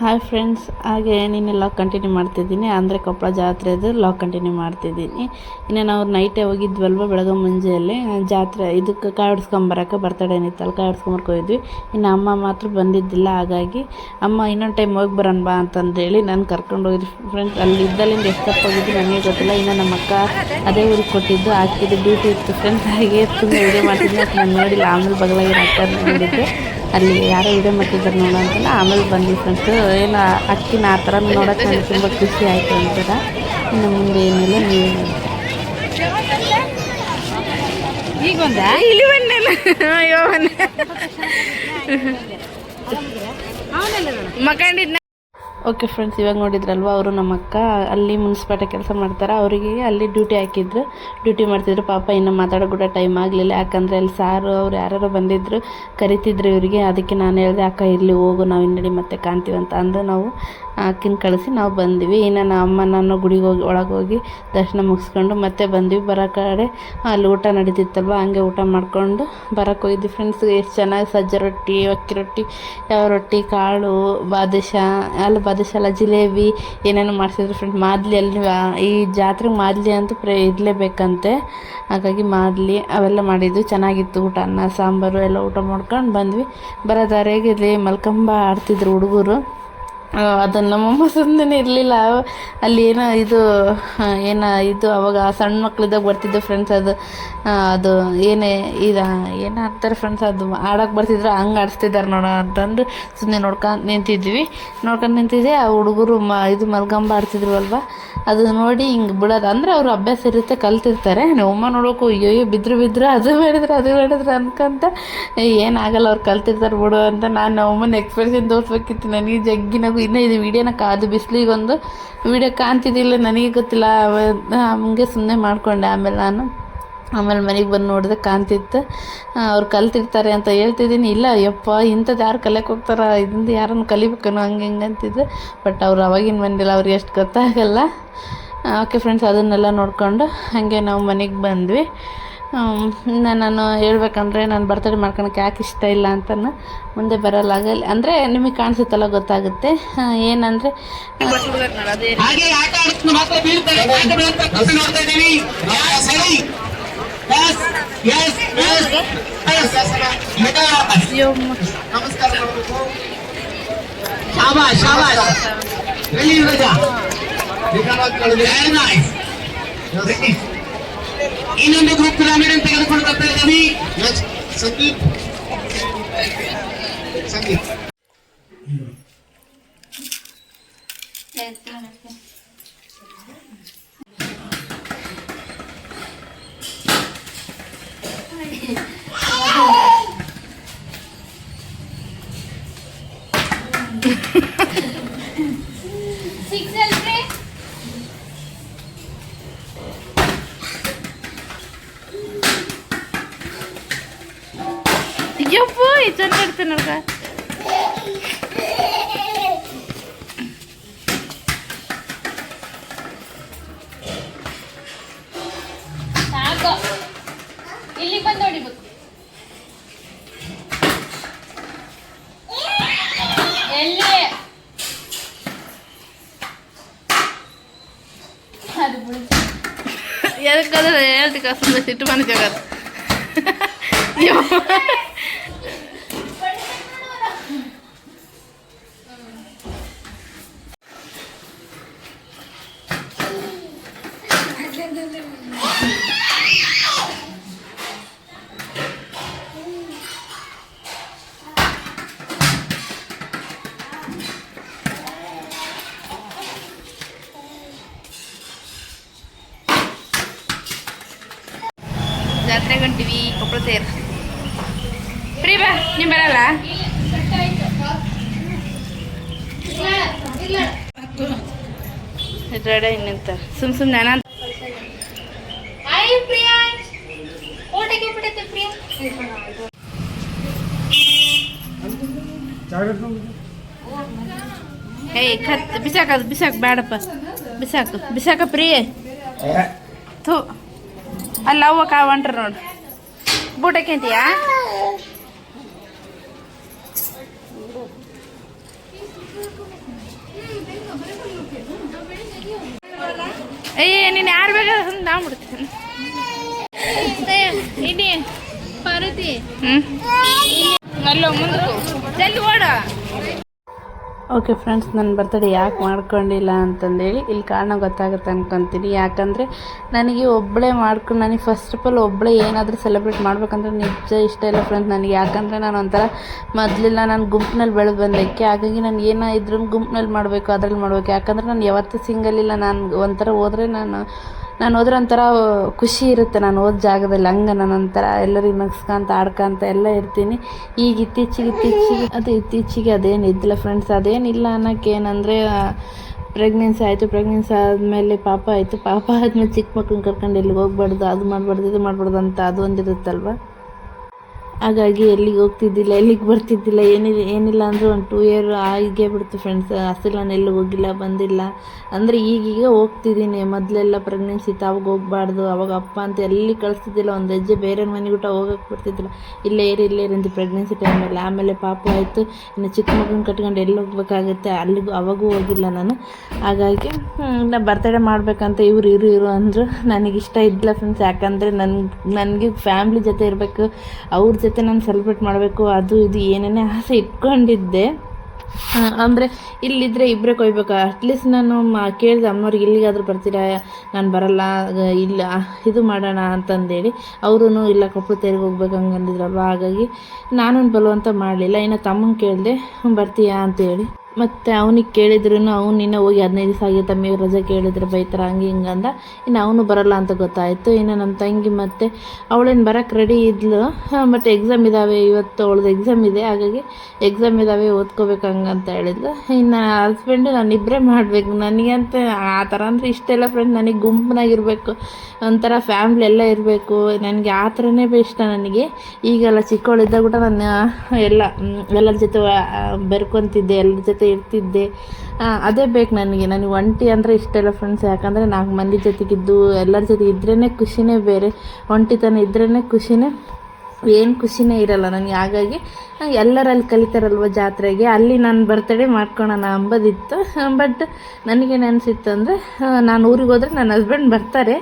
Hi friends ಹಾಗೆ ನಿನ್ನೆ lock continue ಮಾಡ್ತಿದ್ದೀನಿ. ಅಂದರೆ ಕೊಪ್ಪಳ ಜಾತ್ರೆದು ಲಾಕ್ ಕಂಟಿನ್ಯೂ ಮಾಡ್ತಿದ್ದೀನಿ. ಇನ್ನು ನಾವು ನೈಟೇ ಹೋಗಿದ್ವಲ್ವ ಬೆಳಗ್ಗೆ ಮುಂಜಾನೆ, ಜಾತ್ರೆ ಇದಕ್ಕೆ ಕಾಯಿ ಹೊಡ್ಸ್ಕೊಂಬರಕ್ಕೆ ಬರ್ತಡೇ ಏನಿತ್ತಲ್ಲ ಕಾಯಿ ಹೊಡ್ಸ್ಕೊಂಬರಕ್ಕೆ ಹೋಗಿದ್ವಿ. ಇನ್ನು ಅಮ್ಮ ಮಾತ್ರ ಬಂದಿದ್ದಿಲ್ಲ, ಹಾಗಾಗಿ ಅಮ್ಮ ಇನ್ನೊಂದು ಟೈಮ್ ಹೋಗಿ ಬರೋಣ ಬಾ ಅಂತಂದೇಳಿ ನಾನು ಕರ್ಕೊಂಡು ಹೋಗಿದ್ವಿ ಫ್ರೆಂಡ್ಸ್ ಅಲ್ಲಿ ಇದ್ದಲ್ಲಿಂದ ಎಷ್ಟಪ್ಪ ಹೋಗಿದ್ದು ನನಗೆ ಗೊತ್ತಿಲ್ಲ. ಇನ್ನು ನಮ್ಮ ಅಕ್ಕ ಅದೇ ಊರಿಗೆ ಕೊಟ್ಟಿದ್ದು. ಹಾಕಿದ್ದು ಡ್ಯೂಟಿ ಇತ್ತು ಫ್ರೆಂಡ್ಸ್ ಹಾಗೆ ತುಂಬ ವಿಡಿಯೋ ಮಾಡ್ತಿದ್ದೆ ನಾನು ನೋಡಿಲ್ಲ. ಆಮೇಲೆ ಬಗಲಾಗಿ ಅಕ್ಕ ನೋಡಿದ್ದೆ. ಅಲ್ಲಿ ಯಾರೋ ಇದೇ ಮಾಡ್ತಿದ್ದಾರೆ ನೋಡೋ ಅಂತಲ್ಲ ಆಮೇಲೆ ಬಂದಿತ್ತು ಫ್ರೆಂಡ್ಸ್ ಏನು ಅಕ್ಕಿನ ಆ ಥರ ನೋಡೋಕ್ಕೆ ನನಗೆ ತುಂಬ ಖುಷಿ ಆಯಿತು ಅಂತಾರ ಇನ್ನು ಮುಂದೆ ಏನಿಲ್ಲ ನೀವು ಈಗ ಬಂದ ಇಲ್ಲಿ ಬಂದೇನ ಅಯ್ಯೋ ಮಕ್ಕಂಡಿದ್ನ ಓಕೆ ಫ್ರೆಂಡ್ಸ್ ಇವಾಗ ನೋಡಿದ್ರಲ್ವ, ಅವರು ನಮ್ಮ ಅಕ್ಕ, ಅಲ್ಲಿ ಮುನ್ಸಿಪಾಲ್ಟಿ ಕೆಲಸ ಮಾಡ್ತಾರೆ, ಅವರಿಗೆ ಅಲ್ಲಿ ಡ್ಯೂಟಿ ಹಾಕಿದ್ರು. ಡ್ಯೂಟಿ ಮಾಡ್ತಿದ್ರು. ಪಾಪ ಇನ್ನು ಮಾತಾಡೋ ಕೂಡ ಟೈಮ್ ಆಗಲಿಲ್ಲ. ಯಾಕಂದರೆ ಅಲ್ಲಿ ಸಾರು ಅವ್ರು ಯಾರು ಬಂದಿದ್ರು, ಕರಿತಿದ್ರು ಇವರಿಗೆ. ಅದಕ್ಕೆ ನಾನು ಹೇಳಿದೆ, ಅಕ್ಕ, ಇರಲಿ, ಹೋಗು. ನಾವು ಇನ್ನಡಿ ಮತ್ತೆ ಕಾಣ್ತೀವಿ ಅಂತ ಅಂದು ನಾವು ಅಕ್ಕಿನ ಕಳಿಸಿ ನಾವು ಬಂದ್ವಿ. ಇನ್ನು ನಮ್ಮ ನಾನು ಗುಡಿಗೆ ಹೋಗಿ ಒಳಗೆ ಹೋಗಿ ದರ್ಶನ ಮುಗಿಸ್ಕೊಂಡು ಮತ್ತೆ ಬಂದ್ವಿ ಬರೋ ಕಡೆ. ಅಲ್ಲಿ ಊಟ ನಡೀತಿತ್ತಲ್ವ? ಹಂಗೆ ಊಟ ಮಾಡಿಕೊಂಡು ಬರೋಕ್ಕೆ ಹೋಗಿದ್ವಿ ಫ್ರೆಂಡ್ಸ್ ಎಷ್ಟು ಚೆನ್ನಾಗಿ ಸಜ್ಜೆ ರೊಟ್ಟಿ, ಅಕ್ಕಿ ರೊಟ್ಟಿ, ಯಾವ ರೊಟ್ಟಿ, ಕಾಳು ಬಾದಶ ಅಲ್ಲಿ ಬಾದಶ ಅಲ್ಲ, ಜಿಲೇಬಿ ಏನೇನೋ ಮಾಡಿಸಿದ್ರು ಫ್ರೆಂಡ್ ಮಾದಲಿ ಅಲ್ಲಿ ಈ ಜಾತ್ರೆಗೆ ಮಾದಲಿ ಅಂತೂ ಪ್ರೇ, ಇರಲೇಬೇಕಂತೆ. ಹಾಗಾಗಿ ಮಾದಲಿ ಅವೆಲ್ಲ ಮಾಡಿದ್ವಿ. ಚೆನ್ನಾಗಿತ್ತು ಊಟ. ಅನ್ನ, ಸಾಂಬಾರು ಎಲ್ಲ ಊಟ ಮಾಡ್ಕೊಂಡು ಬಂದ್ವಿ. ಬರೋ ಇಲ್ಲಿ ಮಲ್ಕಂಬ ಆಡ್ತಿದ್ರು ಹುಡುಗರು. ಅದನ್ನು ನಮ್ಮಮ್ಮ ಸುಮ್ಮನೆ ಇರಲಿಲ್ಲ. ಅಲ್ಲಿ ಏನೋ ಇದು ಏನು ಇದು, ಅವಾಗ ಸಣ್ಣ ಮಕ್ಳಿದ್ದಾಗ ಬರ್ತಿದ್ದು ಫ್ರೆಂಡ್ಸ್ ಅದು ಅದು ಏನೇ, ಇದು, ಏನೋ ಅಂತಾರೆ ಫ್ರೆಂಡ್ಸ್ ಅದು, ಆಡೋಕೆ ಬರ್ತಿದ್ರು ಹಂಗೆ ಆಡಿಸ್ತಿದ್ದಾರೆ ನೋಡೋ ಅಂತಂದು ಸುಮ್ಮನೆ ನೋಡ್ಕೊಂಡು ನಿಂತಿದ್ವಿ. ನೋಡ್ಕೊಂಡು ನಿಂತಿದ್ದೆ ಆ ಹುಡುಗರು ಮ, ಇದು ಮಲ್ಗಂಬ ಆಡ್ತಿದ್ರು ಅಲ್ವಾ ಅದು ನೋಡಿ ಹಿಂಗೆ ಬಿಡೋದು. ಅಂದರೆ ಅವ್ರು ಅಭ್ಯಾಸ ಇರುತ್ತೆ, ಕಲ್ತಿರ್ತಾರೆ. ನಮ್ಮಮ್ಮ ನೋಡೋಕು ಅಯ್ಯೋ ಬಿದ್ರು ಬಿದ್ರು, ಅದು ಮಾಡಿದ್ರು ಅದು ಮಾಡಿದ್ರು ಅನ್ಕೊಂತ ಏನಾಗಲ್ಲ ಅವ್ರು ಕಲ್ತಿರ್ತಾರೆ ಬಿಡು ಅಂತ ನಾನು ನಮ್ಮಮ್ಮನ ಎಕ್ಸ್ಪ್ರೆಷನ್ ತೋರಿಸ್ಬೇಕಿತ್ತು. ನನಗೆ ಜಗ್ಗಿನಾಗು ಇನ್ನೂ ಇದು ವೀಡಿಯೋನ ಕಾದು ಬಿಸಿಲಿಗೊಂದು ವೀಡಿಯೋ ಕಾಣ್ತಿದ್ದಿಲ್ಲ, ನನಗೆ ಗೊತ್ತಿಲ್ಲ. ಹಂಗೆ ಸುಮ್ಮನೆ ಮಾಡಿಕೊಂಡೆ ಆಮೇಲೆ ನಾನು. ಆಮೇಲೆ ಮನೆಗೆ ಬಂದು ನೋಡಿದೆ ಕಾಣ್ತಿತ್ತು. ಅವ್ರು ಕಲ್ತಿರ್ತಾರೆ ಅಂತ ಹೇಳ್ತಿದ್ದೀನಿ. ಇಲ್ಲ, ಯಪ್ಪ ಇಂಥದ್ದು ಯಾರು ಕಲಿಯಕ್ಕೆ ಹೋಗ್ತಾರ? ಇದರಿಂದ ಯಾರನ್ನು ಕಲಿಬೇಕನ್ನೋ ಹಂಗೆ ಹಿಂಗೆ ಅಂತಿದ್ದೆ. ಬಟ್ ಅವ್ರು ಅವಾಗಿನ ಬಂದಿಲ್ಲ, ಅವ್ರಿಗೆ ಎಷ್ಟು ಗೊತ್ತಾಗಲ್ಲ. ಓಕೆ ಫ್ರೆಂಡ್ಸ್ ಅದನ್ನೆಲ್ಲ ನೋಡಿಕೊಂಡು ಹಾಗೆ ನಾವು ಮನೆಗೆ ಬಂದ್ವಿ. ನಾನು ಹೇಳ್ಬೇಕಂದ್ರೆ ನಾನು ಬರ್ತಡೇ ಮಾಡ್ಕೊಳಕ್ಕೆ ಯಾಕೆ ಇಷ್ಟ ಇಲ್ಲ ಅಂತಲೂ ಮುಂದೆ ಬರಲ್ಲ. ಆಗಲಿ ಅಂದರೆ ನಿಮಗೆ ಕಾಣಿಸುತ್ತಲ್ಲ ಗೊತ್ತಾಗುತ್ತೆ. ಏನಂದರೆ. ನಮಸ್ಕಾರ. ಇನ್ನೊಂದು ಗ್ರೂಪ್ ಪಿರಾಮಿಡ್ ತೆಗೆದುಕೊಂಡು ಬರ್ತಾ ಇದ್ದೀವಿ Next, ಸಂದೀಪ್ ಸಂದೀಪ್ ಯಪ್ಪೋ ಚಂದ ಇಡ್ತೀನಿ ನೋಡ್ಕ ಸಾಕು ಇಲ್ಲಿ ಬಂದು ಹೊಡಿಬೇಕು ಎಲ್ಲಿ ಅದು ಬಿಡು ಎದಕ್ಕಾದ್ರೆ ಹೇಳ್ತಿ ಕಸ ಸಿಟ್ಟು ಮನುಷ್ಯಾಗ ಜಾತ್ರೆಗೆ ಕೊಪ್ಪಳ ಸೇರ್. ಫ್ರೀ ಬಾ ನೀವು ಬರಲ್ಲ? ರೆಡ ಇನ್ನಂತ? ಸುಮ್ ಸುಮ್ ನಾನ ಪ್ರಿಯಾ ಪ್ರಿಯಾ ಏಯ್ ಕತ್ ಬಿಸಾಕದು ಬಿಸಾಕ ಬೇಡಪ್ಪ ಬಿಸಾಕು, ಬಿಸಾಕ ಪ್ರೀ ಥೂ. ಅಲ್ಲ ಅವ್ವ ಕಾವು ನೋಡು. ಬೂಟಕ್ಕೆ ಅಂತೀಯಾ? ಅಯ್ಯ ನೀನು ಯಾರು ಬೇಕಾದ್ರೆ ನಾ ಬಿಡ್ತೀನಿ ಇಡಿ ಪಾರ್ವತಿ. ಹ್ಞೂ ಅಲ್ಲೋ ಮುಂದೆ ಜಲ್ದಿ ಓಡ. ಓಕೆ ಫ್ರೆಂಡ್ಸ್ ನನ್ನ ಬರ್ತಡೇ ಯಾಕೆ ಮಾಡ್ಕೊಂಡಿಲ್ಲ ಅಂತಂದೇಳಿ ಇಲ್ಲಿ ಕಾರಣ ಗೊತ್ತಾಗುತ್ತೆ ಅನ್ಕೊತೀನಿ. ಯಾಕಂದರೆ ನನಗೆ ಒಬ್ಬಳೇ ಮಾಡ್ಕೊಂಡು ನನಗೆ ಫಸ್ಟ್ ಆಫ್ ಆಲ್ ಒಬ್ಬಳೇ ಏನಾದರೂ ಸೆಲೆಬ್ರೇಟ್ ಮಾಡ್ಬೇಕಂದ್ರೆ ನಿಜ ಇಷ್ಟ ಇಲ್ಲ ಫ್ರೆಂಡ್ಸ್ ನನಗೆ. ಯಾಕಂದರೆ ನಾನು ಒಂಥರ ಮೊದಲೆಲ್ಲ ನಾನು ಗುಂಪಿನಲ್ಲಿ ಬೆಳೆದು ಬಂದಕ್ಕೆ, ಹಾಗಾಗಿ ನಾನು ಏನೋ ಇದ್ರೂ ಗುಂಪಿನಲ್ಲಿ ಮಾಡಬೇಕು, ಅದ್ರಲ್ಲಿ ಮಾಡಬೇಕು. ಯಾಕಂದರೆ ನಾನು ಯಾವತ್ತೂ ಸಿಂಗಲ್ ಇಲ್ಲ. ನಾನು ಒಂಥರ ಹೋದರೆ ನಾನು ನಾನು ಹೋದ್ರೆ ಒಂಥರ ಖುಷಿ ಇರುತ್ತೆ ನಾನು ಹೋದ ಜಾಗದಲ್ಲಿ, ಹಂಗೆ ನಾನು ಒಂಥರ ಎಲ್ಲರಿಗೆ ನಗ್ಸ್ಕೊಂತ ಆಡ್ಕೊಂತ ಎಲ್ಲ ಇರ್ತೀನಿ. ಈಗ ಇತ್ತೀಚೆಗೆ ಇತ್ತೀಚೆಗೆ, ಅದು ಇತ್ತೀಚೆಗೆ ಅದೇನು ಇದ್ದಿಲ್ಲ ಫ್ರೆಂಡ್ಸ್ ಅದೇನಿಲ್ಲ ಅನ್ನೋಕ್ಕೆ ಏನಂದರೆ ಪ್ರೆಗ್ನೆನ್ಸಿ ಆಯಿತು ಪ್ರೆಗ್ನೆನ್ಸಿ ಆದಮೇಲೆ ಪಾಪ ಆಯಿತು, ಪಾಪ ಆದಮೇಲೆ ಚಿಕ್ಕ ಮಕ್ಕಳನ್ನ ಕರ್ಕೊಂಡು ಎಲ್ಲಿಗೆ ಹೋಗ್ಬಾರ್ದು, ಅದು ಮಾಡಬಾರ್ದು, ಇದು ಮಾಡಬಾರ್ದು ಅಂತ ಅದು ಒಂದಿರುತ್ತಲ್ವ? ಹಾಗಾಗಿ ಎಲ್ಲಿಗೆ ಹೋಗ್ತಿದ್ದಿಲ್ಲ, ಎಲ್ಲಿಗೆ ಬರ್ತಿದ್ದಿಲ್ಲ ಏನಿಲ್ಲ ಏನಿಲ್ಲ ಅಂದರೆ ಒಂದು ಟೂ ಇಯರ್ ಆಗೇ ಬಿಡ್ತು ಫ್ರೆಂಡ್ಸ್ ಅಸಲು ನಾನು ಎಲ್ಲೂ ಹೋಗಿಲ್ಲ, ಬಂದಿಲ್ಲ. ಅಂದರೆ ಈಗೀಗ ಹೋಗ್ತಿದ್ದೀನಿ ಮೊದಲೆಲ್ಲ ಪ್ರೆಗ್ನೆನ್ಸಿ ಇತ್ತು ಅವಾಗ ಹೋಗ್ಬಾರ್ದು, ಅವಾಗ ಅಪ್ಪ ಅಂತ ಎಲ್ಲಿ ಕಳಿಸ್ತಿದ್ದಿಲ್ಲ. ಒಂದು ಹೆಜ್ಜೆ ಬೇರೆ ಮನೆಗೆ ಊಟ ಹೋಗಕ್ಕೆ ಬರ್ತಿದ್ದಿಲ್ಲ ಇಲ್ಲೇ ಏರಿ ಇಲ್ಲೇ ಅಂತ ಪ್ರೆಗ್ನೆನ್ಸಿ ಟೈಮಲ್ಲಿ ಆಮೇಲೆ ಪಾಪ ಆಯಿತು. ಇನ್ನು ಚಿಕ್ಕ ಮಗನ ಕಟ್ಕೊಂಡು ಎಲ್ಲಿ ಹೋಗ್ಬೇಕಾಗುತ್ತೆ? ಅಲ್ಲಿಗೂ, ಅವಾಗೂ ಹೋಗಿಲ್ಲ ನಾನು. ಹಾಗಾಗಿ ನಾ ಬರ್ತಡೇ ಮಾಡಬೇಕಂತ ಇವರು ಇರು ಇರು ಅಂದರು. ನನಗಿಷ್ಟ ಇದ್ದಿಲ್ಲ ಫ್ರೆಂಡ್ಸ್ ಯಾಕಂದರೆ ನನ್ನ ನನಗೆ ಫ್ಯಾಮ್ಲಿ ಜೊತೆ ಇರಬೇಕು. ಅವ್ರ ಜೊತೆ ನಾನು ಸೆಲೆಬ್ರೇಟ್ ಮಾಡಬೇಕು, ಅದು ಇದು ಏನೇನೇ ಆಸೆ ಇಟ್ಕೊಂಡಿದ್ದೆ. ಅಂದರೆ ಇಲ್ಲಿದ್ದರೆ ಇಬ್ಬರೇ ಕೊಯ್ಬೇಕು. ಅಟ್ಲೀಸ್ಟ್ ನಾನು ಮಾ, ಕೇಳಿದೆ, ಅಮ್ಮವ್ರಿಗೆ ಇಲ್ಲಿಗಾದರೂ ಬರ್ತೀರಾ? ನಾನು ಬರಲ್ಲ ಇಲ್ಲ, ಇದು ಮಾಡೋಣ ಅಂತಂದೇಳಿ ಅವರೂ ಇಲ್ಲ ಕೊಪ್ಪಳ ತೇರಿಗೆ ಹೋಗ್ಬೇಕು ಹಂಗಂದಿದ್ರಲ್ವ? ಹಾಗಾಗಿ ನಾನು ಬಲವಂತ ಮಾಡಲಿಲ್ಲ. ಇನ್ನು ತಮ್ಮಂಗೆ ಕೇಳಿದೆ ಬರ್ತೀಯಾ? ಅಂತೇಳಿ. ಮತ್ತು ಅವನಿಗೆ ಕೇಳಿದ್ರು ಅವ್ನು ಇನ್ನೂ ಹೋಗಿ ಹದಿನೈದು ದಿವಸ ಆಗಿ ತಮ್ಮ ರಜೆ ಕೇಳಿದ್ರು, ಬೈತಾರೆ, ಹಂಗೆ ಹಿಂಗೆ ಅಂದ. ಇನ್ನು ಅವನು ಬರಲ್ಲ ಅಂತ ಗೊತ್ತಾಯಿತು. ಇನ್ನು ನಮ್ಮ ತಂಗಿ ಮತ್ತು ಅವಳೇನು ಬರೋಕ್ಕೆ ರೆಡಿ ಇದ್ಲು. ಮತ್ತು ಎಕ್ಸಾಮ್ ಇದ್ದಾವೆ ಇವತ್ತು ಅವಳದು ಎಕ್ಸಾಮ್ ಇದೆ. ಹಾಗಾಗಿ ಎಕ್ಸಾಮ್ ಇದ್ದಾವೆ ಓದ್ಕೋಬೇಕು ಹಂಗೆ ಅಂತ ಹೇಳಿದ್ಲು. ಇನ್ನು ಹಸ್ಬೆಂಡು ನಾನು ಇಬ್ಬರೇ ಮಾಡಬೇಕು. ನನಗಂತ ಆ ಥರ ಅಂದರೆ ಇಷ್ಟೆಲ್ಲ ಫ್ರೆಂಡ್ ನನಗೆ ಗುಂಪನಾಗಿರಬೇಕು. ಒಂಥರ ಫ್ಯಾಮ್ಲಿ ಎಲ್ಲ ಇರಬೇಕು. ನನಗೆ ಆ ಥರನೇ ಇಷ್ಟ ನನಗೆ. ಈಗೆಲ್ಲ ಚಿಕ್ಕವಳಿದ್ದಾಗ ಕೂಡ ನಾನು ಎಲ್ಲ ಎಲ್ಲರ ಜೊತೆ ಬೆರ್ಕೊಂತಿದ್ದೆ, ಎಲ್ಲರ ಜೊತೆ ಇರ್ತಿದ್ದೆ. ಅದೇ ಬೇಕು ನನಗೆ. ನನಗೆ ಒಂಟಿ ಅಂದರೆ ಇಷ್ಟ ಇಲ್ಲ ಫ್ರೆಂಡ್ಸ್ ಯಾಕಂದರೆ ನಾಲ್ಕು ಮಂದಿ ಜೊತೆಗಿದ್ದು, ಎಲ್ಲರ ಜೊತೆ ಇದ್ರೇ ಖುಷಿನೇ ಬೇರೆ. ಒಂಟಿತನ ಇದ್ರೇ ಖುಷಿನೇ, ಏನು ಖುಷಿನೇ ಇರಲ್ಲ ನನಗೆ. ಹಾಗಾಗಿ ಎಲ್ಲರಲ್ಲಿ ಕಲಿತಾರಲ್ವ ಜಾತ್ರೆಗೆ, ಅಲ್ಲಿ ನಾನು ಬರ್ತಡೇ ಮಾಡ್ಕೊಳೋಣ ಅಂಬೋದಿತ್ತು. ಬಟ್ ನನಗೇನು ಅನಿಸಿತ್ತು ಅಂದರೆ ನಾನು ಊರಿಗೆ ಹೋದರೆ ನನ್ನ ಹಸ್ಬೆಂಡ್ ಬರ್ತಾರೆ.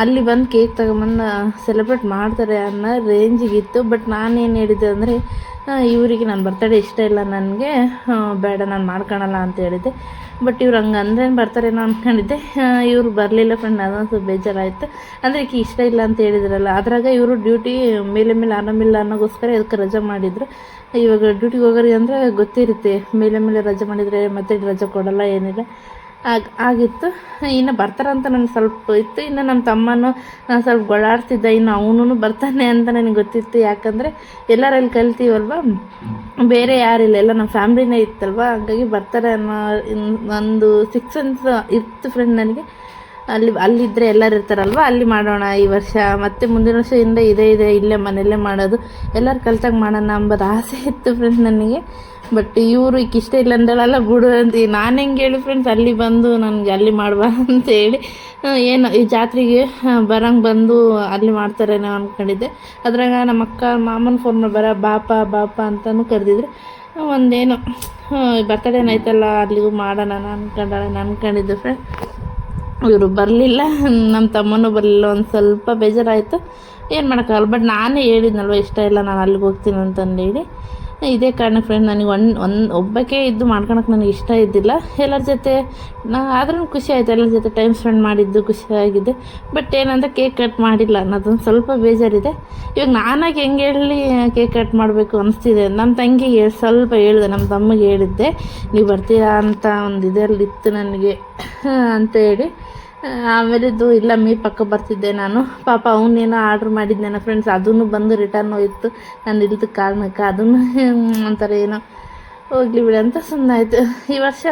ಅಲ್ಲಿ ಬಂದು ಕೇಕ್ ತಗೊಂಬಂದು ಸೆಲೆಬ್ರೇಟ್ ಮಾಡ್ತಾರೆ ಅನ್ನೋ ರೇಂಜಿಗಿತ್ತು ಬಟ್ ನಾನೇನು ಹೇಳಿದ್ದೆ ಅಂದರೆ ಇವರಿಗೆ ನನ್ನ ಬರ್ತಡೇ ಇಷ್ಟ ಇಲ್ಲ ನನಗೆ ಬೇಡ, ನಾನು ಮಾಡ್ಕೊಳಲ್ಲ ಅಂತ ಹೇಳಿದ್ದೆ. ಬಟ್ ಇವ್ರು ಹಂಗೆ ಅಂದ್ರೇನು ಬರ್ತಾರೇನೋ ಅಂದ್ಕೊಂಡಿದ್ದೆ ಇವರು ಬರಲಿಲ್ಲ ಫ್ರೆಂಡ್ ಅದೊಂದು ಬೇಜಾರಾಯಿತು. ಅಂದರೆ ಈಕೆ ಇಷ್ಟ ಇಲ್ಲ ಅಂತ ಹೇಳಿದ್ರಲ್ಲ, ಅದ್ರಾಗ ಇವರು ಡ್ಯೂಟಿ ಮೇಲೆ ಮೇಲೆ ಆರಾಮಿಲ್ಲ ಅನ್ನೋಗೋಸ್ಕರ ಇದಕ್ಕೆ ರಜೆ ಮಾಡಿದರು. ಇವಾಗ ಡ್ಯೂಟಿಗೆ ಹೋಗೋರಿಗೆ ಅಂದರೆ ಗೊತ್ತಿರುತ್ತೆ, ಮೇಲೆ ಮೇಲೆ ರಜೆ ಮಾಡಿದರೆ ಮತ್ತೆ ರಜೆ ಕೊಡಲ್ಲ, ಏನಿಲ್ಲ. ಆಗ ಆಗಿತ್ತು. ಇನ್ನು ಬರ್ತಾರಂತ ನನಗೆ ಸ್ವಲ್ಪ ಇತ್ತು. ಇನ್ನು ನಮ್ಮ ತಮ್ಮನೂ ಸ್ವಲ್ಪ ಗೊಳಾಡ್ತಿದ್ದ. ಇನ್ನು ಅವನು ಬರ್ತಾನೆ ಅಂತ ನನಗೆ ಗೊತ್ತಿತ್ತು. ಯಾಕಂದರೆ ಎಲ್ಲರಲ್ಲಿ ಕಲ್ತೀವಲ್ವ? ಬೇರೆ ಯಾರಿಲ್ಲ. ಎಲ್ಲ ನಮ್ಮ ಫ್ಯಾಮ್ಲಿನೇ ಇತ್ತಲ್ವ? ಹಾಗಾಗಿ ಬರ್ತಾರೆ ಅನ್ನೋ ಒಂದು ಸಿಕ್ಸ್ ಮಂತ್ಸ್ ಇತ್ತು ಫ್ರೆಂಡ್ ನನಗೆ. ಅಲ್ಲಿ ಅಲ್ಲಿದ್ದರೆ ಎಲ್ಲರೂ ಇರ್ತಾರಲ್ವ? ಅಲ್ಲಿ ಮಾಡೋಣ ಈ ವರ್ಷ. ಮತ್ತೆ ಮುಂದಿನ ವರ್ಷದಿಂದ ಇದೇ ಇದೆ. ಇಲ್ಲೇ ಮನೆಯಲ್ಲೇ ಮಾಡೋದು. ಎಲ್ಲರೂ ಕಲ್ತಾಗ ಮಾಡೋಣ ಅಂಬೋದು ಆಸೆ ಇತ್ತು ಫ್ರೆಂಡ್ ನನಗೆ. ಬಟ್ ಇವರು ಈಗ ಇಷ್ಟ ಇಲ್ಲ ಅಂದಳಲ್ಲ, ಬಿಡು ಅಂತ ನಾನು ಹೆಂಗೆ ಹೇಳಿ ಫ್ರೆಂಡ್ಸ್ ಅಲ್ಲಿ ಬಂದು ನನಗೆ ಅಲ್ಲಿ ಮಾಡುವ ಅಂತ ಹೇಳಿ ಏನು, ಈ ಜಾತ್ರೆಗೆ ಬರಂಗೆ ಬಂದು ಅಲ್ಲಿ ಮಾಡ್ತಾರೇನೋ ಅಂದ್ಕೊಂಡಿದ್ದೆ ಅದ್ರಾಗ ನಮ್ಮ ಅಕ್ಕ, ಮಾಮನ ಫೋನ್ ಮಾಡಿ ಬರ ಬಾಪ ಬಾಪ ಅಂತಲೂ ಕರೆದಿದ್ರು. ಒಂದೇನು ಬರ್ತಡೇನ ಐತಲ್ಲ ಅಲ್ಲಿಗೂ ಮಾಡೋಣ ಅನ್ಕೊಂಡಾಳೆ ನಾನು ಅನ್ಕೊಂಡಿದ್ದೆ ಫ್ರೆಂಡ್ ಇವರು ಬರಲಿಲ್ಲ ನಮ್ಮ ತಮ್ಮನೂ ಬರಲಿಲ್ಲ, ಒಂದು ಸ್ವಲ್ಪ ಬೇಜಾರಾಯಿತು. ಏನು ಮಾಡೋಕ್ಕಾಗಲ್ಲ ಬಟ್ ನಾನೇ ಹೇಳಿದ್ನಲ್ವ, ಇಷ್ಟ ಇಲ್ಲ, ನಾನು ಅಲ್ಲಿಗೆ ಹೋಗ್ತೀನಿ ಅಂತಂದೇಳಿ. ಇದೇ ಕಾರಣ ಫ್ರೆಂಡ್ ನನಗೆ ಒನ್ ಒನ್ ಒಬ್ಬಕ್ಕೆ ಇದ್ದು ಮಾಡ್ಕೊಳಕ್ಕೆ ನನಗೆ ಇಷ್ಟ ಇದ್ದಿಲ್ಲ. ಎಲ್ಲರ ಜೊತೆ ನಾ, ಆದ್ರೂ ಖುಷಿ ಆಯಿತು. ಎಲ್ಲರ ಜೊತೆ ಟೈಮ್ ಸ್ಪೆಂಡ್ ಮಾಡಿದ್ದು ಖುಷಿಯಾಗಿದೆ ಬಟ್ ಏನಂದ್ರೆ ಕೇಕ್ ಕಟ್ ಮಾಡಿಲ್ಲ. ಅನ್ನೋದೊಂದು ಸ್ವಲ್ಪ ಬೇಜಾರಿದೆ. ಇವಾಗ ನಾನಾಗಿ ಹೆಂಗೆ ಹೇಳಿ ಕೇಕ್ ಕಟ್ ಮಾಡಬೇಕು ಅನಿಸ್ತಿದೆ. ನಮ್ಮ ತಂಗಿಗೆ ಸ್ವಲ್ಪ ಹೇಳಿದೆ. ನಮ್ಮ ತಮ್ಮಗೆ ಹೇಳಿದ್ದೆ. ನೀವು ಬರ್ತೀರಾ ಅಂತ ಒಂದು ಇದರಲ್ಲಿ ಇತ್ತು ನನಗೆ ಅಂತ ಹೇಳಿ. ಆಮೇಲಿದ್ದು, ಇಲ್ಲ, ಮೀ ಪಕ್ಕ ಬರ್ತಿದ್ದೆ ನಾನು. ಪಾಪ ಅವನೇನೋ ಆರ್ಡ್ರ್ ಮಾಡಿದ್ದೆನ ಫ್ರೆಂಡ್ಸ್ ಅದನ್ನು ಬಂದು ರಿಟರ್ನ್ ಹೋಯ್ತು. ನಾನು ಇಲ್ದ ಕಾರಣಕ್ಕೆ ಅದನ್ನು ಒಂಥರ ಏನೋ ಹೋಗ್ಲಿ ಬಿಡಿ ಅಂತ ಸುಮ್ಮನಾಯ್ತು ಈ ವರ್ಷ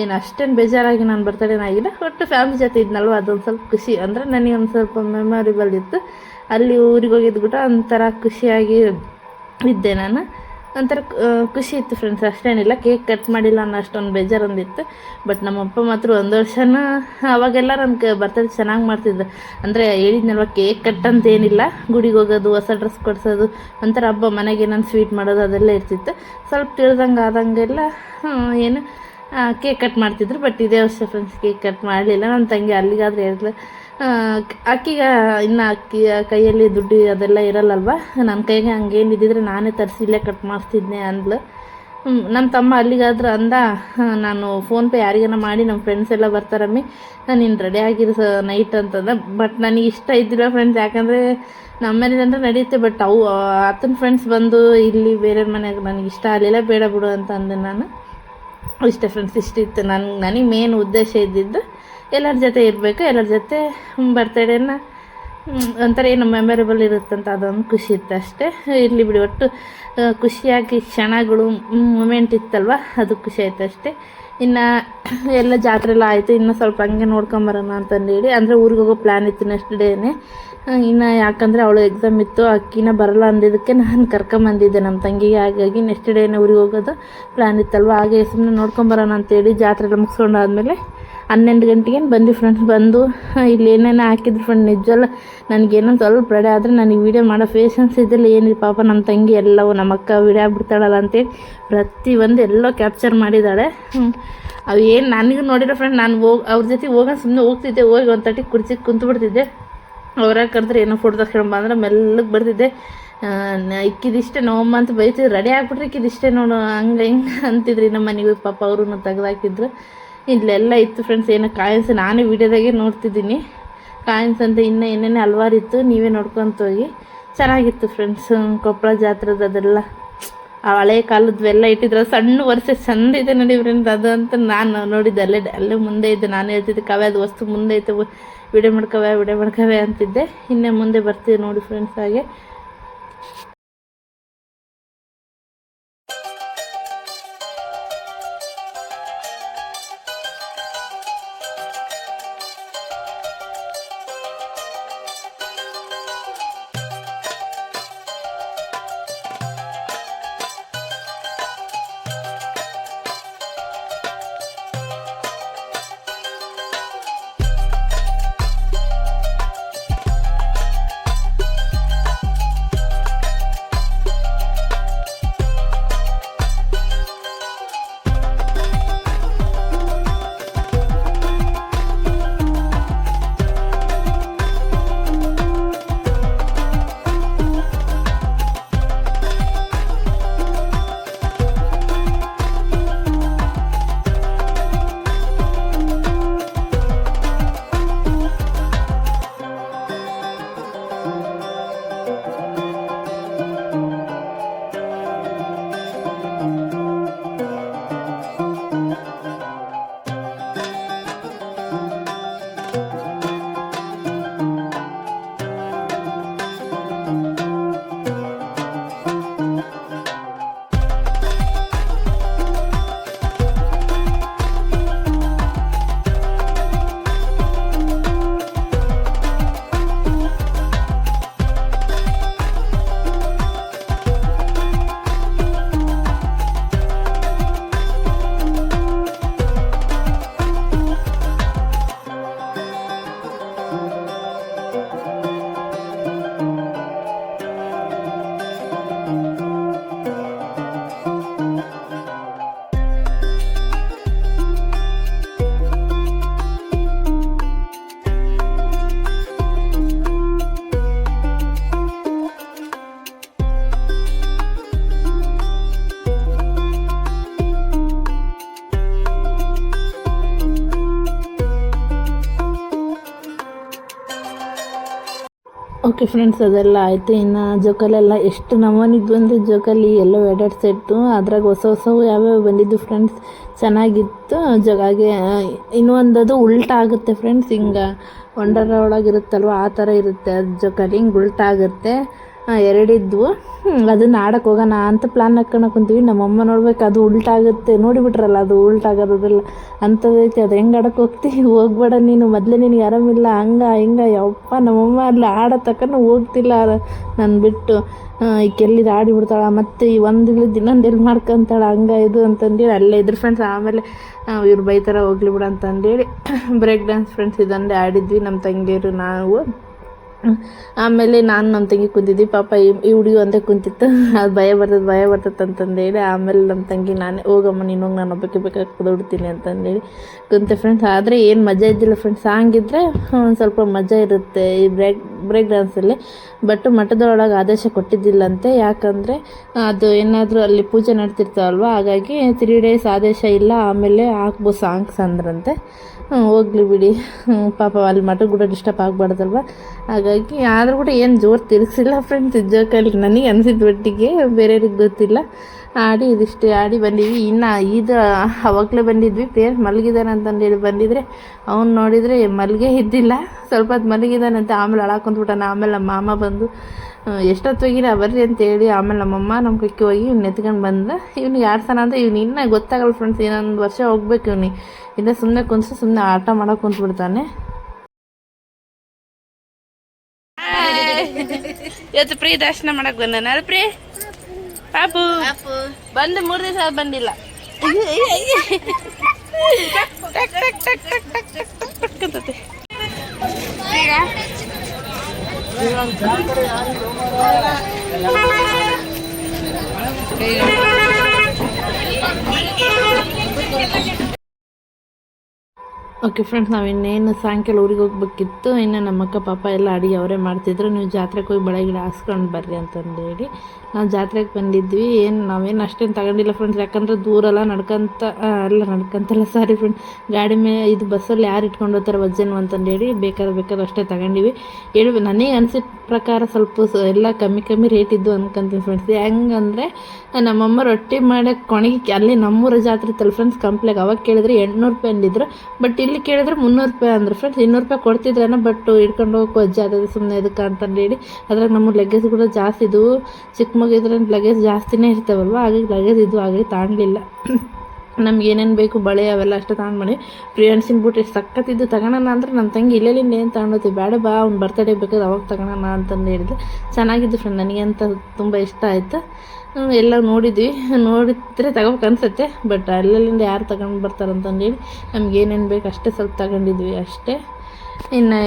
ಏನು, ಅಷ್ಟೇನು ಬೇಜಾರಾಗಿ ನಾನು ಬರ್ತಡೇನಾಗಿಲ್ಲ ಒಟ್ಟು ಫ್ಯಾಮಿಲಿ ಜೊತೆ ಇದ್ನಲ್ವ, ಅದೊಂದು ಸ್ವಲ್ಪ ಖುಷಿ. ಅಂದರೆ ನನಗೆ ಒಂದು ಸ್ವಲ್ಪ ಮೆಮೊರಿಬಲ್ ಇತ್ತು. ಅಲ್ಲಿ ಊರಿಗೆ ಹೋಗಿದ್ದು ಒಂಥರ ಖುಷಿಯಾಗಿ ಇದ್ದೆ ನಾನು. ಒಂಥರ ಖುಷಿ ಇತ್ತು ಫ್ರೆಂಡ್ಸ್ ಅಷ್ಟೇನಿಲ್ಲ ಕೇಕ್ ಕಟ್ ಮಾಡಿಲ್ಲ ಅನ್ನೋ ಅಷ್ಟೊಂದು ಬೇಜಾರೊಂದಿತ್ತು. ಬಟ್ ನಮ್ಮಪ್ಪ ಮಾತ್ರ ಒಂದು ವರ್ಷನೂ ಅವಾಗೆಲ್ಲ ನನ್ನ ಬರ್ತಡೇ ಚೆನ್ನಾಗಿ ಮಾಡ್ತಿದ್ರು. ಅಂದರೆ ಹೇಳಿದ್ನಲ್ವ ಕೇಕ್ ಕಟ್ ಅಂತ ಏನಿಲ್ಲ. ಗುಡಿಗೆ ಹೋಗೋದು, ಹೊಸ ಡ್ರೆಸ್ ಕೊಡಿಸೋದು, ಒಂಥರ ಹಬ್ಬ, ಮನೆಗೆ ಏನೊಂದು ಸ್ವೀಟ್ ಮಾಡೋದು, ಅದೆಲ್ಲ ಇರ್ತಿತ್ತು. ಸ್ವಲ್ಪ ತಿಳಿದಂಗೆ ಆದಂಗೆಲ್ಲ ಏನು ಕೇಕ್ ಕಟ್ ಮಾಡ್ತಿದ್ರು. ಬಟ್ ಇದೇ ವರ್ಷ ಫ್ರೆಂಡ್ಸ್ ಕೇಕ್ ಕಟ್ ಮಾಡಲಿಲ್ಲ. ನನ್ನ ತಂಗಿ ಅಲ್ಲಿಗಾದ್ರೆ ಹೇಳಿದ್ಲು ಅಕ್ಕಿಗೆ ಇನ್ನು ಅಕ್ಕಿ ಕೈಯಲ್ಲಿ ದುಡ್ಡು ಅದೆಲ್ಲ ಇರಲ್ಲಲ್ವ? ನನ್ನ ಕೈಗೆ ಹಂಗೇನು ಇದ್ದಿದ್ರೆ ನಾನೇ ತರಿಸಿ ಇಲ್ಲೇ ಕಟ್ ಮಾಡಿಸ್ತಿದ್ದೆ ಅಂದ್ಲು. ನಮ್ಮ ತಮ್ಮ ಅಲ್ಲಿಗಾದ್ರೆ ಅಂದ "ಹ, ನಾನು ಫೋನ್ಪೇ ಯಾರಿಗೇನ ಮಾಡಿ ನಮ್ಮ ಫ್ರೆಂಡ್ಸ್ ಎಲ್ಲ ಬರ್ತಾರಮ್ಮಿ ನೀನು ರೆಡಿ ಆಗಿರು ಸ ನೈಟ್ ಅಂತಂದ. ಬಟ್ ನನಗೆ ಇಷ್ಟ ಇದ್ದಿಲ್ಲ ಫ್ರೆಂಡ್ಸ್ ಯಾಕಂದರೆ ನಮ್ಮ ಮನೇಲಿ ಅಂದರೆ ನಡೆಯುತ್ತೆ ಬಟ್ ಅವು ಆತನ ಫ್ರೆಂಡ್ಸ್ ಬಂದು ಇಲ್ಲಿ ಬೇರೆ ಮನೆಯಾಗ ನನಗೆ ಇಷ್ಟ ಆಗಲಿಲ್ಲ ಬೇಡ ಬಿಡು ಅಂತ ಅಂದೆ ನಾನು. ಇಷ್ಟೇ ಫ್ರೆಂಡ್ಸ್ ಇಷ್ಟಿತ್ತು ನನ್ಗೆ ನನಗೆ ಮೇನ್ ಉದ್ದೇಶ ಇದ್ದಿದ್ದು ಎಲ್ಲರ ಜೊತೆ ಇರಬೇಕು, ಎಲ್ಲರ ಜೊತೆ ಬರ್ತಡೇನ ಒಂಥರ ಏನು ಮೆಮೊರೇಬಲ್ ಇರುತ್ತಂತ ಅದೊಂದು ಖುಷಿ ಇತ್ತು ಅಷ್ಟೇ. ಇರಲಿ ಬಿಡಿ, ಒಟ್ಟು ಖುಷಿಯಾಗಿ ಕ್ಷಣಗಳು ಮೂಮೆಂಟ್ ಇತ್ತಲ್ವ? ಅದು ಖುಷಿ ಆಯ್ತು ಅಷ್ಟೇ. ಇನ್ನು ಎಲ್ಲ ಜಾತ್ರೆ ಎಲ್ಲ ಆಯಿತು, ಇನ್ನು ಸ್ವಲ್ಪ ಹಂಗೆ ನೋಡ್ಕೊಂಬರೋಣ ಅಂತಂದೇಳಿ ಅಂದರೆ ಊರಿಗೆ ಹೋಗೋ ಪ್ಲ್ಯಾನ್ ಇತ್ತು ನೆಕ್ಸ್ಟ್ ಡೇನೆ ಇನ್ನು ಯಾಕಂದರೆ ಅವಳು ಎಕ್ಸಾಮ್ ಇತ್ತು, ಅಕ್ಕಿನ ಬರಲ್ಲ ಅಂದಿದ್ದಕ್ಕೆ ನಾನು ಕರ್ಕೊಂಬಂದಿದ್ದೆ ನಮ್ಮ ತಂಗಿಗೆ. ಹಾಗಾಗಿ ನೆಕ್ಸ್ಟ್ ಡೇನೆ ಊರಿಗೆ ಹೋಗೋದು ಪ್ಲ್ಯಾನ್ ಇತ್ತಲ್ವ? ಹಾಗೆ ಸುಮ್ಮನೆ ನೋಡ್ಕೊಂಬರೋಣ ಅಂತೇಳಿ ಜಾತ್ರೆ ಎಲ್ಲ ಮುಗಿಸ್ಕೊಂಡು ಆದಮೇಲೆ ಗಂಟೆಗೇನು ಗಂಟೆಗೆ ಬಂದು ಫ್ರೆಂಡ್ಸ್ ಬಂದು. ಇಲ್ಲಿ ಏನೇನೋ ಹಾಕಿದ್ರು ಫ್ರೆಂಡ್ ನಿಜವಲ್ಲ ನನಗೇನೋ ಸ್ವಲ್ಪ ರೆಡಿ ಆದರೆ ನನಗೆ ವೀಡಿಯೋ ಮಾಡೋ ಫೇಷನ್ಸ್ ಇದ್ದಿಲ್ಲ ಏನಿದೆ ಪಾಪ ನಮ್ಮ ತಂಗಿ ಎಲ್ಲವೂ ನಮ್ಮ ಅಕ್ಕ ವೀಡಿಯೋ ಆಗ್ಬಿಡ್ತಾಳಲ್ಲ ಅಂತೇಳಿ ಪ್ರತಿಯೊಂದು ಎಲ್ಲೋ ಕ್ಯಾಪ್ಚರ್ ಮಾಡಿದ್ದಾಳೆ. ಅವು ಏನು ನನಗೂ ನೋಡಿರೋ ಫ್ರೆಂಡ್ ನಾನು ಹೋಗಿ ಅವ್ರ ಜೊತೆ ಹೋಗೋ ಸುಮ್ಮನೆ ಹೋಗ್ತಿದ್ದೆ, ಹೋಗಿ ಒಂದು ತಟ್ಟಿ ಕುರ್ಚಿಗೆ ಕುಂತು ಬಿಡ್ತಿದ್ದೆ. ಅವ್ರಾಗ ಕರೆದ್ರೆ ಏನೋ ಫೋಟೋ ತಗೊಂಡು ಬಂದ್ರೆ ಮೆಲ್ಲಗೆ ಬರ್ತಿದ್ದೆ. ಇಕ್ಕಿದಿಷ್ಟೇ ನೋವಮ್ಮ ಅಂತ ಬೈತಿದ್ರು. ರೆಡಿ ಆಗ್ಬಿಟ್ರೆ ಇಕ್ಕಿದಿಷ್ಟೇ ನೋಡು, ಹಂಗೆ ಹಿಂಗೆ ಅಂತಿದ್ರಿ ನಮ್ಮ ಮನೆಗೆ ಪಾಪ ಅವರು ತೆಗ್ದಾಕಿದ್ರು ಇಲ್ಲೆಲ್ಲ ಇತ್ತು ಫ್ರೆಂಡ್ಸ್ ಏನೋ ಕಾಯಿನ್ಸ್ ನಾನೇ ವೀಡಿಯೋದಾಗೆ ನೋಡ್ತಿದ್ದೀನಿ. ಕಾಯಿನ್ಸ್ ಅಂತ ಇನ್ನೂ ಏನೇನೋ ಹಲ್ವಾರು ಇತ್ತು ನೀವೇ ನೋಡ್ಕೊಂತ ಹೋಗಿ. ಚೆನ್ನಾಗಿತ್ತು ಫ್ರೆಂಡ್ಸ್ ಕೊಪ್ಪಳ ಜಾತ್ರೆದು ಅದೆಲ್ಲ. ಆ ಹಳೆ ಕಾಲದ್ವೆಲ್ಲ ಇಟ್ಟಿದ್ರು, ಸಣ್ಣ ವರ್ಷ ಚಂದ ಇದೆ ನೋಡಿ ಫ್ರೆಂಡ್ಸ್ ಅದು ಅಂತ ನಾನು ನೋಡಿದ್ದೆ. ಅಲ್ಲೇ ಅಲ್ಲೇ ಮುಂದೆ ಇದ್ದೆ. ನಾನು ಹೇಳ್ತಿದ್ದೆ ಕವೆ ಅದು ವಸ್ತು ಮುಂದೆ ಐತೆ. ವಿಡಿಯೋ ಮಾಡ್ಕವೆ ವಿಡಿಯೋ ಮಾಡ್ಕವೆ ಅಂತಿದ್ದೆ. ಇನ್ನೇ ಮುಂದೆ ಬರ್ತೀವಿ ನೋಡಿ ಫ್ರೆಂಡ್ಸ್ ಹಾಗೆ. ಓಕೆ ಫ್ರೆಂಡ್ಸ್ ಅದೆಲ್ಲ ಆಯಿತು. ಇನ್ನು ಜೋಕಲೆಲ್ಲ ಎಷ್ಟು ನಮೂನಿದ್ವು ಅಂದರೆ ಜೋಕಾಲಿ ಎಲ್ಲೋ ಎರಡೆರಡು ಸೆಟ್ಟು ಅದ್ರಾಗ ಹೊಸ ಹೊಸವು ಯಾವ್ಯಾವ ಬಂದಿದ್ದು ಫ್ರೆಂಡ್ಸ್ ಚೆನ್ನಾಗಿತ್ತು. ಜೊಗಾಗೆ ಇನ್ನೊಂದದು ಉಲ್ಟಾ ಆಗುತ್ತೆ ಫ್ರೆಂಡ್ಸ್ ಹಿಂಗೆ ಒಂಡರ ಒಳಗಿರುತ್ತಲ್ವ ಆ ಥರ ಇರುತ್ತೆ ಅದು ಜೋಕಾಲಿ, ಹಿಂಗೆ ಉಲ್ಟಾ ಆಗುತ್ತೆ. ಎರಡಿದ್ವು. ಅದನ್ನು ಆಡಕ್ಕೆ ಹೋಗೋಣ ಅಂತ ಪ್ಲ್ಯಾನ್ ಹಾಕ್ಕೊಂಡು ಕುಂತೀವಿ. ನಮ್ಮಮ್ಮ ನೋಡ್ಬೇಕು ಅದು ಉಲ್ಟಾಗುತ್ತೆ. ನೋಡಿಬಿಟ್ರಲ್ಲ ಅದು ಉಲ್ಟಾಗೋದಿಲ್ಲ. ಅಂತದೈತಿ ಅದು ಹೆಂಗೆ ಆಡಕ್ಕೆ ಹೋಗ್ತೀವಿ? ಹೋಗ್ಬೇಡ ನೀನು. ಮೊದಲೇ ನಿನಗೆ ಆರಾಮಿಲ್ಲ. ಹಂಗೆ, ಹಿಂಗೆ. ಯಪ್ಪ, ನಮ್ಮಮ್ಮ ಅಲ್ಲಿ ಆಡೋ ತಕ್ಕನ ಹೋಗ್ತಿಲ್ಲ ನಾನು ಬಿಟ್ಟು ಈ ಕೆಲ್ಲಿದು ಆಡಿಬಿಡ್ತಾಳೆ ಮತ್ತು ಈ ಒಂದು ಇಲ್ಲದ ಇನ್ನೊಂದು ಎಲ್ಲಿ ಮಾಡ್ಕೊಂತಾಳೆ? ಹಂಗೆ ಇದು ಅಂತಂದೇಳಿ, ಅಲ್ಲೇ ಇದ್ರ ಫ್ರೆಂಡ್ಸ್ ಆಮೇಲೆ ಇವ್ರು ಬೈತಾರ, ಹೋಗ್ಲಿ ಬಿಡು ಅಂತಂದೇಳಿ. ಬ್ರೇಕ್ ಡ್ಯಾನ್ಸ್ ಫ್ರೆಂಡ್ಸ್ ಇದೊಂದೇ ಆಡಿದ್ವಿ. ನಮ್ಮ ತಂಗಿಯರು, ನಾವು. ಆಮೇಲೆ ನಾನು ನಮ್ಮ ತಂಗಿ ಕುಂತಿದ್ವಿ. ಪಾಪ ಈ ಹುಡುಗಿ ಒಂದೇ ಕುಂತಿತ್ತು. ಅದು ಭಯ ಬರ್ತದೆ ಭಯ ಬರ್ತದೆ ಅಂತಂದೇಳಿ ಆಮೇಲೆ ನಮ್ಮ ತಂಗಿ ನಾನೇ, ಹೋಗಮ್ಮ ನೀನು ಹೋಗಿ, ನಾನು ಒಬ್ಬಕ್ಕೆ ಬೇಕಾಗಿ ಕುದೋಡ್ತೀನಿ ಅಂತಂದೇಳಿ ಕುಂತೆ ಫ್ರೆಂಡ್ಸ್ ಆದರೆ ಏನು ಮಜಾ ಇದ್ದಿಲ್ಲ ಫ್ರೆಂಡ್ಸ್ ಸಾಂಗಿದ್ರೆ ಒಂದು ಸ್ವಲ್ಪ ಮಜಾ ಇರುತ್ತೆ ಈ ಬ್ರೇಕ್ ಬ್ರೇಕ್ ಡ್ಯಾನ್ಸಲ್ಲಿ ಬಟ್ ಮಠದೊಳಗೆ ಆದೇಶ ಕೊಟ್ಟಿದ್ದಿಲ್ಲಂತೆ. ಯಾಕಂದರೆ ಅದು ಏನಾದರೂ ಅಲ್ಲಿ ಪೂಜೆ ನಡ್ತಿರ್ತಾವಲ್ವ? ಹಾಗಾಗಿ ತ್ರೀ ಡೇಸ್ ಆದೇಶ ಇಲ್ಲ. ಆಮೇಲೆ ಹಾಕ್ಬೋದು ಸಾಂಗ್ಸ್ ಅಂದ್ರಂತೆ. ಹೋಗ್ಲಿ ಬಿಡಿ. ಪಾಪ ಅಲ್ಲಿ ಮಠ ಕೂಡ ಡಿಸ್ಟರ್ಬ್ ಆಗಬಾರ್ದಲ್ವ? ಹಾಗಾಗಿ ಆದರೂ ಕೂಡ ಏನು ಜೋರು ತಿರ್ಗಿಸಿಲ್ಲ ಫ್ರೆಂಡ್ಸ್ ಜೋಕಲ್ಲಿ ನನಗೆ ಅನಿಸಿದ ಒಟ್ಟಿಗೆ ಬೇರೆಯವ್ರಿಗೆ ಗೊತ್ತಿಲ್ಲ. ಆಡಿ ಇದಿಷ್ಟೇ, ಆಡಿ ಬಂದಿದ್ವಿ ಇನ್ನು ಇದು ಅವಾಗಲೇ ಬಂದಿದ್ವಿ. ಪ್ರೇಯರ್ ಮಲಗಿದ್ದಾನೆ ಅಂತಂದೇಳಿ ಬಂದಿದ್ರೆ, ಅವ್ನು ನೋಡಿದರೆ ಮಲಗೇ ಇದ್ದಿಲ್ಲ. ಸ್ವಲ್ಪ ಹೊತ್ತು ಮಲಗಿದ್ದಾನಂತೆ ಆಮೇಲೆ ಅಳಕ್ಕೆ ಕುಂತ್ಬಿಟ್ಟಾನ ಆಮೇಲೆ ನಮ್ಮ ಮಾಮ ಬಂದು ಎಷ್ಟೊತ್ತಿಗೆ ಬರ್ರಿ ಅಂತೇಳಿ ಆಮೇಲೆ ನಮ್ಮಮ್ಮ ನಮ್ಮ ಕಕ್ಕೆ ಹೋಗಿ ಇವ್ನು ಎತ್ಕೊಂಡು ಬಂದ್ರೆ ಇವ್ನು ಯಾರು ಸಲ ಅಂತ ಇವ್ನು ಇನ್ನೂ ಗೊತ್ತಾಗಲ್ಲ ಫ್ರೆಂಡ್ಸ್ ಇನ್ನೊಂದು ವರ್ಷ ಹೋಗ್ಬೇಕು ಇವ್ನಿ ಇನ್ನೂ ಸುಮ್ಮನೆ ಕುಂತು ಸುಮ್ಮನೆ ಆಟ ಮಾಡೋಕೆ ಕುಂತ್ಬಿಡ್ತಾನೆ ಇವತ್ತು ಪ್ರೀ ದರ್ಶನ ಮಾಡಕ್ ಬಂದಾನ ಅಲ್ಲ ಪ್ರೀ ಪಾಪು ಬಂದು ಮೂರು ದಿವಸ ಬಂದಿಲ್ಲ ಟಕ್ ಟಕ್ ಟಕ್ ಟಕ್ ಟಕ್ ಟಕ್ ಟಕ್ ಓಕೆ ಫ್ರೆಂಡ್ಸ್ ನಾವು ಇನ್ನೇನು ಸಾಯಂಕಾಲ ಊರಿಗೆ ಹೋಗ್ಬೇಕಿತ್ತು. ಇನ್ನು ನಮ್ಮ ಅಕ್ಕ ಪಾಪ ಎಲ್ಲ ಅಡುಗೆ ಅವರೇ ಮಾಡ್ತಿದ್ರು. ನೀವು ಜಾತ್ರೆಗೆ ಹೋಗಿ ಬೆಳಗ್ಗೆ ಹಾಸ್ಕೊಂಡು ಬರ್ರಿ ಅಂತಂದೇಳಿ. ನಾವು ಜಾತ್ರೆಗೆ ಬಂದಿದ್ವಿ. ಏನು ನಾವೇನು ಅಷ್ಟೇನು ತಗೊಂಡಿಲ್ಲ ಫ್ರೆಂಡ್ಸ್ ಯಾಕಂದ್ರೆ ದೂರಲ್ಲ, ನಡ್ಕೊಂತ ಅಲ್ಲ ನಡ್ಕೊಂತಲ್ಲ ಸಾರಿ ಫ್ರೆಂಡ್ ಗಾಡಿ ಮೇಲೆ ಇದು ಬಸ್ಸಲ್ಲಿ ಯಾರು ಇಟ್ಕೊಂಡು ಹೋಗ್ತಾರೆ ವಜ್ಜನು ಅಂತಂದೇಳಿ ಬೇಕಾದ್ರೆ ಬೇಕಾದ್ರೆ ಅಷ್ಟೇ ತಗೊಂಡಿವಿ. ಹೇಳಿ, ನನಗೆ ಅನಿಸಿದ ಪ್ರಕಾರ ಸ್ವಲ್ಪ ಎಲ್ಲ ಕಮ್ಮಿ ಕಮ್ಮಿ ರೇಟ್ ಇದ್ದು ಅನ್ಕೊಂತೀನಿ ಫ್ರೆಂಡ್ಸ್ ಹೆಂಗಂದರೆ, ನಮ್ಮಮ್ಮ ರೊಟ್ಟಿ ಮಾಡಕ್ಕೆ ಕೊಣಗಿ, ಅಲ್ಲಿ ನಮ್ಮೂರ ಜಾತ್ರೆ ತಲೆ ಫ್ರೆಂಡ್ಸ್ ಕಂಪ್ಲೇಗೆ ಅವಾಗ ಕೇಳಿದ್ರೆ ಎಂಟುನೂರು ರೂಪಾಯಿ ಅಂದಿದ್ರು. ಬಟ್ ಇಲ್ಲಿ ಕೇಳಿದ್ರೆ ಮುನ್ನೂರು ರೂಪಾಯಿ ಅಂದ್ರೆ ಫ್ರೆಂಡ್ಸ್ ಇನ್ನೂರು ರೂಪಾಯಿ ಕೊಡ್ತಿದ್ರೇನ ಬಟ್ ಹಿಡ್ಕೊಂಡು ಹೋಗಕ್ಕೆ ವಜ್ಜೆ ಆದದ್ದು ಸುಮ್ಮನೆ ಇದಕ್ಕೆ ಅಂತಂದೇಳಿ ಅದ್ರಾಗ ನಮ್ಮ ಲಗೇಜ್ ಕೂಡ ಜಾಸ್ತಿ ಇದು ಚಿಕ್ಕ ಮಗು ಇದ್ರಲ್ಲಿ ಲಗೇಜ್ ಜಾಸ್ತಿನೇ ಇರ್ತಾವಲ್ವ? ಹಾಗಾಗಿ ಲಗೇಜ್ ಇದು, ಹಾಗೆ ತಾಣಲಿಲ್ಲ ನಮ್ಗೆ ಏನೇನು ಬೇಕು ಬಳೆ ಅವೆಲ್ಲ ಅಷ್ಟು ತಗೊಂಡು ಮಾಡಿ ಪ್ರಿಯನ್ಸಿನ ಬಿಟ್ಟು ಸಕ್ಕತ್ತಿದ್ದು ತಗೋಣ ಅಂದ್ರೆ ನಮ್ಮ ತಂಗಿ ಇಲ್ಲೆಲ್ಲಿಂದ ಏನು ತಗೊಂಡೋತಿ ಬೇಡ ಬಾ, ಅವ್ನು ಬರ್ತಡೇ ಬೇಕಾದ್ರೆ ಅವಾಗ ತಗೋಣ ಅಂತಂದು ಹೇಳಿದ್ಲು. ಚೆನ್ನಾಗಿದ್ದು ಫ್ರೆಂಡ್ ನನಗೆ ಅಂತ ತುಂಬ ಇಷ್ಟ ಆಯಿತು. ಎಲ್ಲ ನೋಡಿದ್ವಿ. ನೋಡಿದ್ರೆ ತಗೋಬೇಕು ಅನ್ಸುತ್ತೆ ಬಟ್ ಅಲ್ಲೆಲ್ಲಿಂದ ಯಾರು ತಗೊಂಡು ಬರ್ತಾರಂತಂದೇಳಿ ನಮ್ಗೆ ಏನೇನು ಬೇಕು ಅಷ್ಟೇ ಸ್ವಲ್ಪ ತಗೊಂಡಿದ್ವಿ ಅಷ್ಟೇ. ಇನ್ನು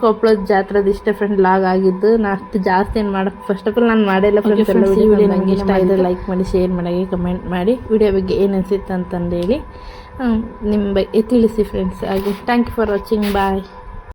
ಕೊಪ್ಪಳದ ಜಾತ್ರೆದು ಇಷ್ಟೇ ಫ್ರೆಂಡ್ ಲಾಗ್ ಆಗಿದ್ದು ನಾ ಅಷ್ಟು ಜಾಸ್ತಿ ಏನು ಮಾಡಕ್ಕೆ ಫಸ್ಟ್ ಆಫ್ ಆಲ್ ನಾನು ಮಾಡಿಲ್ಲ ಫ್ರೆಂಡ್ಸ್ ಎಲ್ಲ ವಿಡಿಯೋ ನನಗೆ ಇಷ್ಟ ಆಯಿತು. ಲೈಕ್ ಮಾಡಿ ಶೇರ್ ಮಾಡಿ ಕಮೆಂಟ್ ಮಾಡಿ. ವಿಡಿಯೋ ಬಗ್ಗೆ ಏನು ಅನಿಸುತ್ತೆ ಅಂತಂದೇಳಿ ನಿಮ್ಮ ಬಗ್ಗೆ ತಿಳಿಸಿ ಫ್ರೆಂಡ್ಸ್ ಹಾಗೆ. Thank you for watching bye